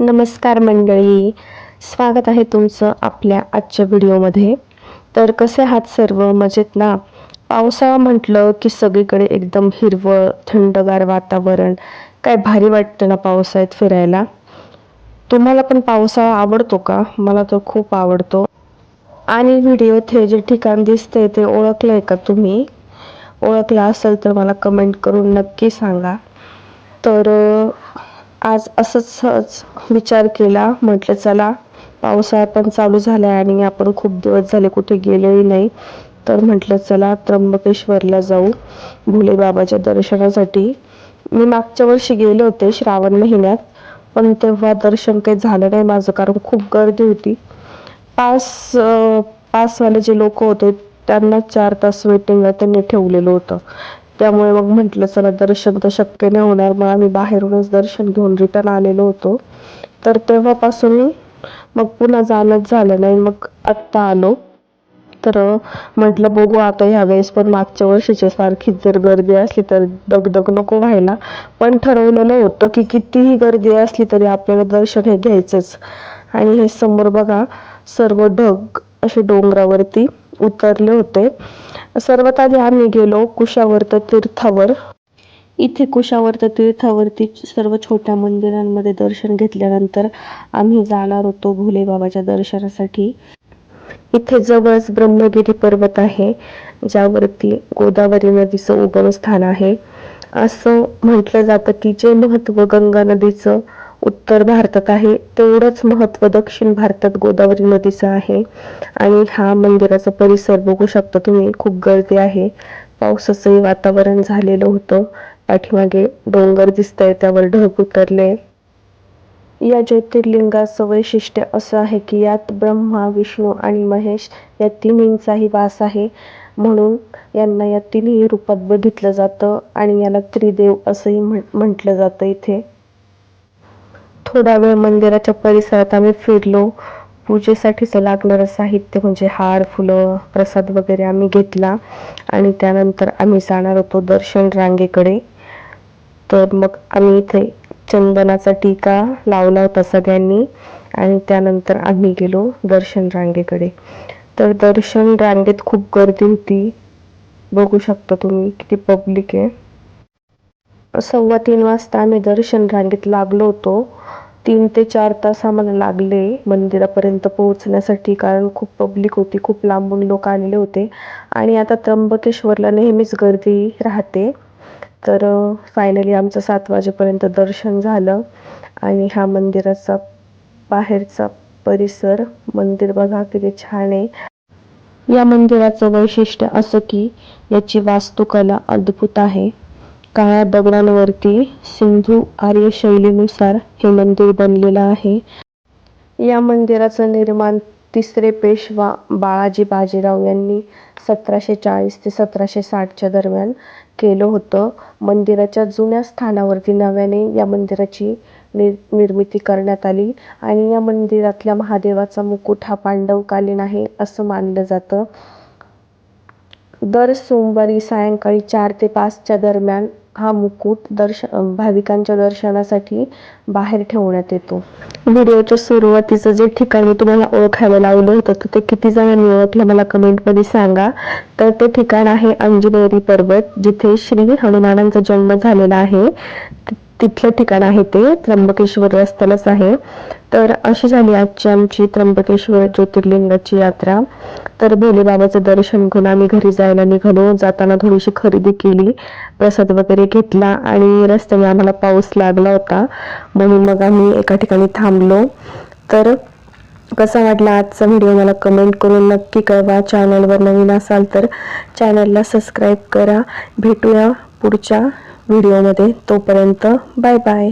नमस्कार मंडळी. स्वागत आहे तुमचं आपल्या आजच्या व्हिडिओमध्ये. तर कसे आहात सर्व? मजेत ना? पावसाळा म्हटलं की सगळीकडे एकदम हिरवळ थंडगार वातावरण. काय भारी वाटतं ना पावसाळ्यात फिरायला? तुम्हाला पण पावसाळा आवडतो का? मला तर खूप आवडतो. आणि व्हिडिओत हे जे ठिकाण दिसते ते ओळखलंय का तुम्ही? ओळखलं असेल तर मला कमेंट करून नक्की सांगा. तर आज असंच सहज विचार केला. म्हटलं चला पावसाळा पण चालू झाला आहे आणि आपण खूप दिवस झाले कुठे गेलोही नाही. तर म्हटलं चला त्र्यंबकेश्वरला जाऊ भोले बाबाच्या दर्शनासाठी. मी मागच्या वर्षी गेले होते श्रावण महिन्यात. पण तेव्हा दर्शन काही झालं नाही माझं कारण खूप गर्दी होती. पास पासवाले जे लोक होते त्यांना चार तास वेटिंगला त्यांनी ठेवलेलं होतं. त्यामुळे मग म्हटलं चला दर्शन तर शक्य नाही होणार. मग आम्ही बाहेरूनच दर्शन घेऊन रिटर्न आलेलो होतो. तर तेव्हापासून मग पुन्हा जाणंच झालं नाही. मग आत्ता आलो. तर म्हटलं बघू आता ह्या वेळेस पण मागच्या वर्षीच्या सारखीच जर गर्दी असली तर दगदग नको व्हायला. पण ठरवलेलं होतं की कितीही गर्दी असली तरी आपल्याला दर्शन हे घ्यायचंच. आणि हे समोर बघा सर्व ढग असे डोंगरावरती उतरले होते. सर्वात आधी आम्ही गेलो कुशावर्त तीर्थावर. इथे कुशावर्त तीर्थावरती सर्व छोट्या मंदिरांमध्ये दर्शन घेतल्यानंतर आम्ही जाणार होतो भोले बाबाच्या दर्शनासाठी. इथे जवळच ब्रह्मगिरी पर्वत आहे ज्यावरती गोदावरी नदीचं उगम स्थान आहे. असं म्हटलं जातं की जे महत्त्व गंगा नदीचं उत्तर भारतात आहे तेवढंच महत्त्व दक्षिण भारतात गोदावरी नदीचं आहे. आणि हा मंदिराचा परिसर बघू शकता तुम्ही खूप गर्दी आहे. पावसाचंही वातावरण झालेलं होतं. पाठीमागे डोंगर दिसतंय त्यावर ढग उतरले. या ज्योतिर्लिंगाचं वैशिष्ट्य असं आहे की यात ब्रह्मा विष्णू आणि महेश या तिन्हींचाही वास आहे. म्हणून यांना या तिन्ही रूपात बघितलं जातं आणि याला त्रिदेव असंही म्हण म्हटलं जातं इथे. थोडा वेळ मंदिराच्या परिसरात आम्ही फिरलो. पूजेसाठीचं लागणारं साहित्य म्हणजे हार फुलं प्रसाद वगैरे आम्ही घेतला आणि त्यानंतर आम्ही जाणार होतो दर्शन रांगेकडे. तर मग आम्ही इथे चंदनाचा टीका लावला होता सगळ्यांनी आणि त्यानंतर आम्ही गेलो दर्शन रांगेकडे. तर दर्शन रांगेत खूप गर्दी होती. बघू शकता तुम्ही किती पब्लिक आहे. सव्वा तीन वाजता आम्ही दर्शन रांगेत लागलो होतो. तीन ते चार तास आम्हाला लागले मंदिरापर्यंत पोहोचण्यासाठी कारण खूप पब्लिक होती खूप लांबून लोक आलेले होते. आणि आता त्र्यंबकेश्वरला नेहमीच गर्दी राहते. तर फायनली आमचं सात वाजेपर्यंत दर्शन झालं आणि हा मंदिराचा बाहेरचा परिसर मंदिर बघा किती छान आहे. या मंदिराचं वैशिष्ट्य असं की याची वास्तुकला अद्भुत आहे. काळ्या दगडांवरती सिंधू आर्य शैलीनुसार हे मंदिर बनलेलं आहे. या मंदिराचं निर्माण तिसरे पेशवा बाळाजी बाजीराव यांनी सतराशे चाळीस ते सतराशे साठच्या दरम्यान केलं होतं. मंदिराच्या जुन्या स्थानावरती नव्याने या मंदिराची निर निर्मिती करण्यात आली आणि या मंदिरातल्या महादेवाचा मुकुट हा पांडवकालीन आहे असं मानलं जातं. दर सोमवारी सायंकाळी चार ते पाचच्या दरम्यान हा मुकुट दर्श भाविकांच्या दर्शनासाठी बाहेर ठेवण्यात येतो. व्हिडिओच्या सुरुवातीचं जे ठिकाण मी तुम्हाला ओळखायला लावलं होतं तर ते किती जणांनी ओळखलं मला कमेंटमध्ये सांगा. तर ते ठिकाण आहे अंजनेरी पर्वत जिथे श्री हनुमानांचा जन्म झालेला आहे. ति- तिथलं ठिकाण आहे ते त्र्यंबकेश्वर रस्त्यालाच आहे. तर अशी झाली आजची आमची त्र्यंबकेश्वर ज्योतिर्लिंगाची यात्रा. तर भोलेबाबाचं दर्शन घेऊन आम्ही घरी जायला निघालो. जाताना थोडीशी खरेदी केली. प्रसाद वगैरे घेतला आणि रस्त्याने आम्हाला पाऊस लागला होता. म्हणून मग आम्ही एका ठिकाणी थांबलो. तर कसा वाटला आजचा व्हिडिओ मला कमेंट करून नक्की कळवा. चॅनलवर नवीन असाल तर चॅनलला सबस्क्राईब करा. भेटूया पुढच्या व्हिडिओमध्ये. तोपर्यंत बाय बाय